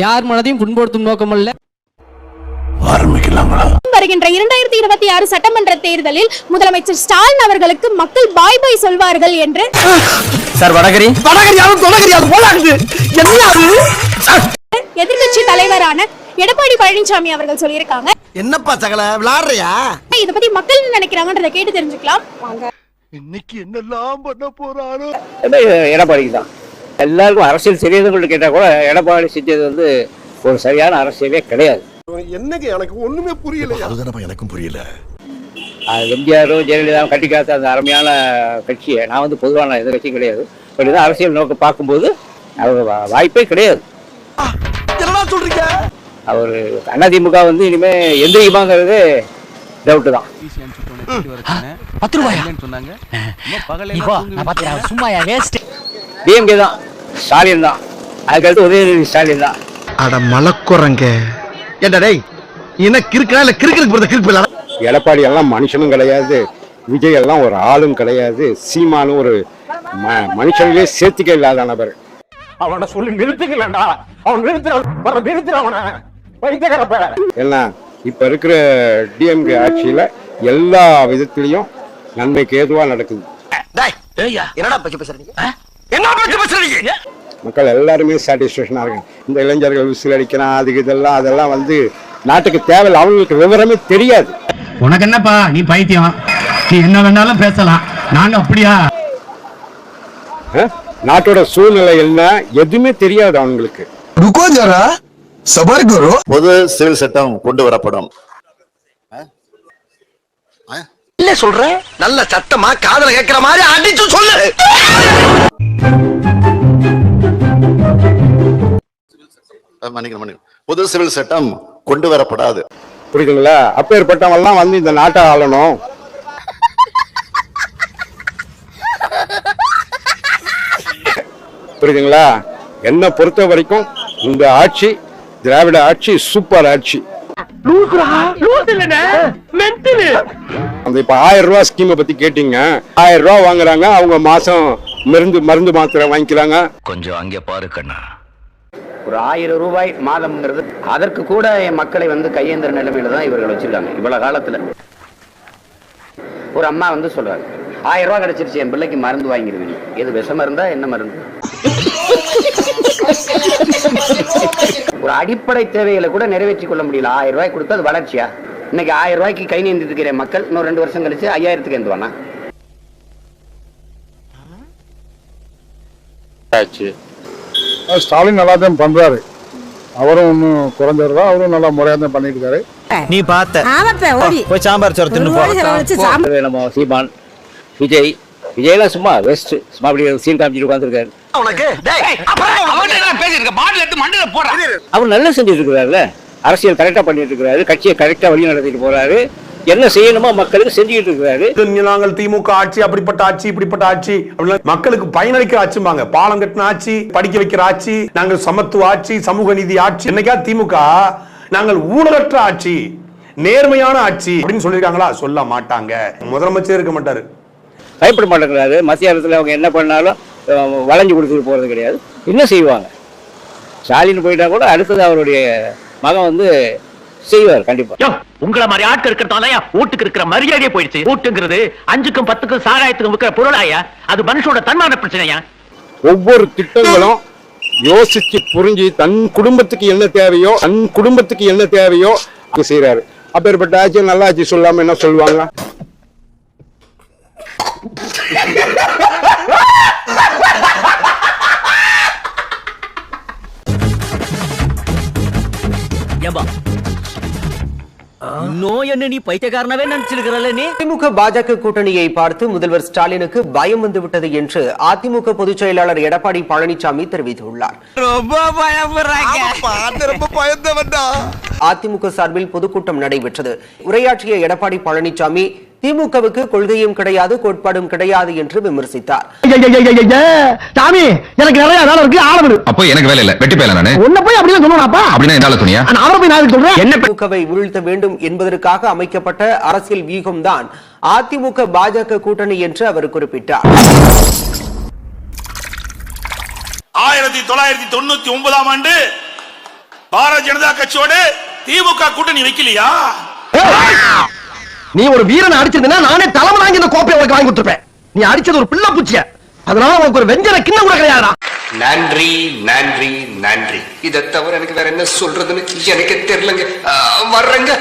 யார் மனதையும் புண்படுத்தும் நோக்கமல்ல வருகின்ற இரண்டாயிரத்தி இருபத்தி ஆறு சட்டமன்ற தேர்தலில் முதலமைச்சர் ஸ்டாலின் அவர்களுக்கு மக்கள் பாய் பாய் சொல்வார்கள் என்று. சார் வடகரி? தலைவரான எடப்பாடி பழனிசாமி அவர்கள் சொல்லியிருக்காங்க. என்னப்பா சகல? விளாடுறியா இத பத்தி மக்கள் என்ன நினைக்கிறாங்கன்றத கேட்டு தெரிஞ்சுக்கலாம். வாங்க. இன்னைக்கு என்னெல்லாம் பண்ண போறாரோ? எடப்பாடிக்கு தான்? எல்லாருக்கும் அரசியல் தெரியாதவங்கள்ட்ட கேட்டால் கூட எடப்பாடி செஞ்சது வந்து ஒரு சரியான அரசியலே கிடையாது. என்னங்க எனக்கு ஒண்ணுமே புரியலையா? அதுதானப்பா எனக்கும் புரியல. அது எம்ஜிஆரும் ஜெயலலிதாவும் கட்டி காத்த அந்த அருமையான கட்சியை நான் வந்து பொதுவான எந்த கட்சியும் கிடையாது. பட் இதான் அரசியல் நோக்கம் பார்க்கும்போது அவர் வாய்ப்பே கிடையாது. சொல்றீங்க? அவர் அதிமுக வந்து இனிமே எந்திரிக்குமாங்கிறது டவுட்டு தான். பத்து ரூபாயா? இப்போ நான் பாத்தியா சும்மாயா? வேஸ்ட் டிஎம்கே தான். ஸ்டாலின் தான். அதுக்கடுத்து உதயநிதி ஸ்டாலின் தான். அட மலக்குறங்க ஏண்டா டேய் எனக்கு இருக்கா இல்ல கிறுக்கிற்கு போறத? கிறுக்கு எடப்பாடி எல்லாம் மனுஷனும் கிடையாது. விஜய் எல்லாம் ஒரு ஆளும் கிடையாது. சீமானும் ஒரு ம- மனுஷனிலே சேர்த்துக்க இல்லாத நபர். அவனை சொல்லி நிறுத்துக்கலடா அவன் நிறுத்துற நிறுத்துற அவனை. வைத்தியகரப்ப ஏன்னா இப்ப இருக்கிற டிஎம்கே ஆட்சியில எல்லா விதத்திலையும் நன்மைக்கு ஏதுவா நடக்குது. மக்கள் எல்லாருமே சாட்டிஸ்பேக்ஷனா இருக்காங்க. இந்த இளைஞர்கள் விசில் அடிக்கிறான் அதுக்கு இதெல்லாம் அதெல்லாம் வந்து நாட்டுக்கு தேவையில்லை. அவங்களுக்கு விவரமே தெரியாது. உனக்கு என்னப்பா? நீ பைத்தியம். நீ என்ன வேணாலும் பேசலாம். நாங்க அப்படியா? நாட்டோட சூழ்நிலை என்ன? எதுவுமே தெரியாது அவங்களுக்கு. ருக்கோ ஜரா சபர் கரோ பொது சிவில் சட்டம் கொண்டு வரப்படும். இல்ல சொல்ற? நல்ல சத்தமா காதுல கேக்குற மாதிரி அடிச்சு சொல்லு. மன்னிக்கணும் மன்னிக்கணும். பொது சிவில் சட்டம் கொண்டு வரப்படாது. புரியுதுங்களா? அப்பேற்பட்டவங்கலாம் வந்து இந்த நாட்டை ஆளணும். புரியுதுங்களா? என்னை பொறுத்த வரைக்கும் இந்த ஆட்சி திராவிட ஆட்சி சூப்பர் ஆட்சி. அந்த இப்ப ஆயிரம் ரூபாய் ஸ்கீமை பத்தி கேட்டீங்க. ஆயிரம் ரூபாய் வாங்குறாங்க அவங்க மாசம் மருந்து மருந்து மாத்திரை வாங்கிக்கிறாங்க. கொஞ்சம் அங்கே பாரு கண்ணா. ஒரு ஆயிரம் ரூபாய் மாதம்ங்கிறது அதற்கு கூட என் மக்களை வந்து கையேந்திர நிலைமையில தான் இவர்கள் வச்சிருக்காங்க இவ்வளவு காலத்துல. ஒரு அம்மா வந்து சொல்றாங்க ஆயிரம் ரூபாய் கிடைச்சிருச்சு என் பிள்ளைக்கு மருந்து வாங்கிடுவீங்க எது விஷ மருந்தா என்ன மருந்து? ஒரு அடிப்படை தேவைகளை கூட நிறைவேற்றி கொள்ள முடியல. ஆயிரம் ரூபாய் கொடுத்தா அது வளர்ச்சியா? இன்னைக்கு ஆயிரம் ரூபாய்க்கு கை நீந்திட்டு இருக்கிற மக்கள். இன்னும் ரெண்டு வருஷம் கழிச்சு ஐயாயிரத்துக்கு எந்துவானா ஸ்டாலின் நல்லா தான் பண்றாரு. அவரும் ஒன்றும் குறைஞ்சவர் தான் அவரும் நல்லா முறையாக தான் பண்ணிட்டு இருக்காரு நீ பார்த்த போய் சாம்பார் சோறு தின்னு சீமான். விஜய். விஜய்லாம் சும்மா வெஸ்ட் சும்மா அப்படி சீன் காமிச்சிட்டு உட்காந்துருக்காரு உனக்கு? டேய் அவர் நல்லா செஞ்சுட்டு இருக்கிறாருல அரசியல் கரெக்டா பண்ணிட்டு இருக்கிறாரு. கட்சியை கரெக்டா வழி நடத்திட்டு போறாரு. என்ன செய்யணுமோ மக்களுக்கு செஞ்சுக்கிட்டு இருக்கிறாரு. நாங்கள் திமுக ஆட்சி அப்படிப்பட்ட ஆட்சி இப்படிப்பட்ட ஆட்சி மக்களுக்கு பயனளிக்கிற ஆட்சிம்பாங்க. பாலம் கட்டின ஆட்சி படிக்க வைக்கிற ஆட்சி நாங்கள் சமத்துவ ஆட்சி சமூக நீதி ஆட்சி. என்னைக்கா திமுக? நாங்கள் ஊழலற்ற ஆட்சி நேர்மையான ஆட்சி அப்படின்னு சொல்லியிருக்காங்களா? சொல்ல மாட்டாங்க. முதலமைச்சர் இருக்க மாட்டாரு. பயப்பட மாட்டேங்கிறாரு. மத்திய அரசுல அவங்க என்ன பண்ணாலும் வளைஞ்சு கொடுத்துட்டு போறது கிடையாது. என்ன செய்வாங்க? ஸ்டாலின் போயிட்டா கூட அடுத்தது அவருடைய மகன் வந்து செய்வார் கண்டிப்பா. உங்களை மாதிரி ஆட்கள் இருக்கிறதால வீட்டுக்கு இருக்கிற மரியாதையே போயிடுச்சு? வீட்டுங்கிறது அஞ்சுக்கும் பத்துக்கும் சாராயத்துக்கும் விற்கிற பொருளாயா? அது மனுஷனோட தன்மான பிரச்சனையா? ஒவ்வொரு திட்டங்களும் யோசிச்சு புரிஞ்சு தன் குடும்பத்துக்கு என்ன தேவையோ தன் குடும்பத்துக்கு என்ன தேவையோ செய்யறாரு அப்பேற்பட்ட ஆட்சி நல்ல ஆட்சி சொல்லாம என்ன சொல்லுவாங்க? நோய் என்ன நீ பைத்தியக்காரனவே நினைச்சிருக்கிறல்ல நீ? அதிமுக பாஜக கூட்டணியை பார்த்து முதல்வர் ஸ்டாலினுக்கு பயம் வந்துவிட்டது என்று அதிமுக பொதுச் செயலாளர் எடப்பாடி பழனிசாமி தெரிவித்துள்ளார். ரொம்ப பயப்படுறாங்க. அதிமுக சார்பில் பொதுக்கூட்டம் நடைபெற்றது. உரையாற்றிய எடப்பாடி பழனிசாமி திமுகவுக்கு கொள்கையும் கிடையாது கோட்பாடும் கிடையாது என்று விமர்சித்தார். சாமி எனக்கு நிறைய வேலை இருக்கு ஆளவிடு அப்போ எனக்கு வேலை இல்ல வெட்டி போயல நானு. உன்ன போய் அப்படிதான் சொல்லணும்ப்பா அப்படின்னா என்னால துணியா நான் அவரை போய் நான் சொல்றேன். என்ன திமுகவை வீழ்த்த வேண்டும் என்பதற்காக அமைக்கப்பட்ட அரசியல் வியூகம்தான் அதிமுக பாஜக கூட்டணி என்று அவர் குறிப்பிட்டார். ஆயிரத்தி தொள்ளாயிரத்தி தொண்ணூத்தி ஒன்பதாம் ஆண்டு பாரதிய ஜனதா கட்சியோட திமுக கூட்டணி வைக்கலையா? நீ ஒரு வீரனை அடிச்சிருந்தா நானே தலைமை வாங்கி இந்த கோப்பையை உனக்கு வாங்கி கொடுத்துருப்பேன். நீ அடிச்சது ஒரு பிள்ளை பூச்சிய. அதனால உனக்கு ஒரு வெஞ்சர கிண்ண கூட கிடையாதுடா. நன்றி நன்றி நன்றி. இதை தவிர எனக்கு வேற என்ன சொல்றதுன்னு எனக்கு தெரியலங்க. வர்றேங்க.